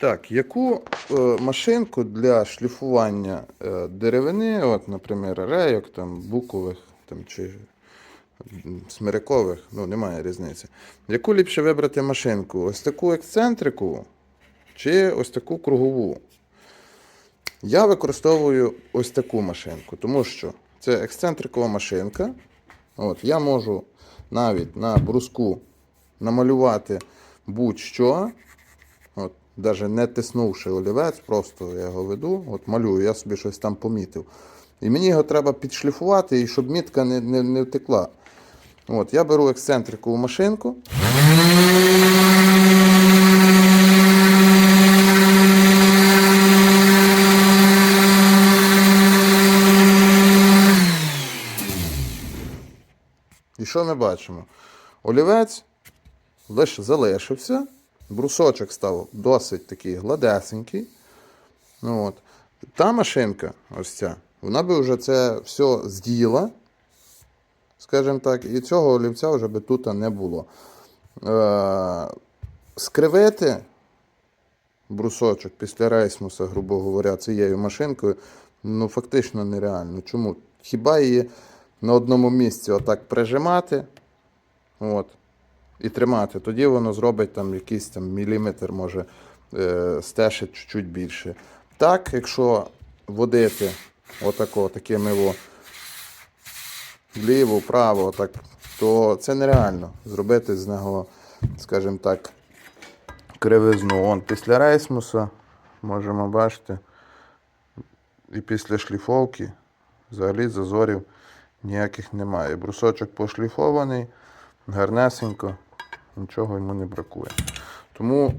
Так, яку е, машинку для шліфування е, деревини, от, наприклад, рейок, там, букових там, чи смирикових, ну, немає різниці. Яку ліпше вибрати машинку? Ось таку ексцентрику чи ось таку кругову? Я використовую ось таку машинку, тому що це ексцентрикова машинка. От, я можу навіть на бруску намалювати будь-що. От, навіть не тиснувши олівець, просто я його веду, от малюю, я собі щось там помітив. І мені його треба підшліфувати, і щоб мітка не, не, не втекла. От, я беру ексцентрикову машинку. І що ми бачимо? Олівець лише залишився, брусочок став досить такий гладесенький. Ну, от. Та машинка, ось ця, вона би вже це все з'їла, скажімо так, і цього олівця вже би тут не було. Е- скривити брусочок після рейсмуса, грубо говоря, цією машинкою, ну фактично нереально. Чому? Хіба її на одному місці отак прижимати от, і тримати, тоді воно зробить там якийсь там міліметр, може е, стешить чуть-чуть більше. Так, якщо водити отако, такими во, вліво, вправо, так, то це нереально зробити з нього, скажімо так, кривизну. Он після рейсмуса можемо бачити. І після шліфовки взагалі зазорів ніяких немає. Брусочок пошліфований, гарнесенько, нічого йому не бракує. Тому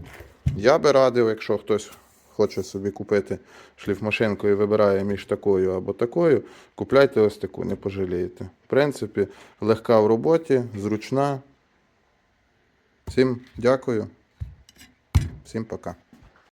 я би радив, якщо хтось хоче собі купити шліфмашинку і вибирає між такою або такою, купляйте ось таку, не пожалієте. В принципі, легка в роботі, зручна. Всім дякую. Всім пока.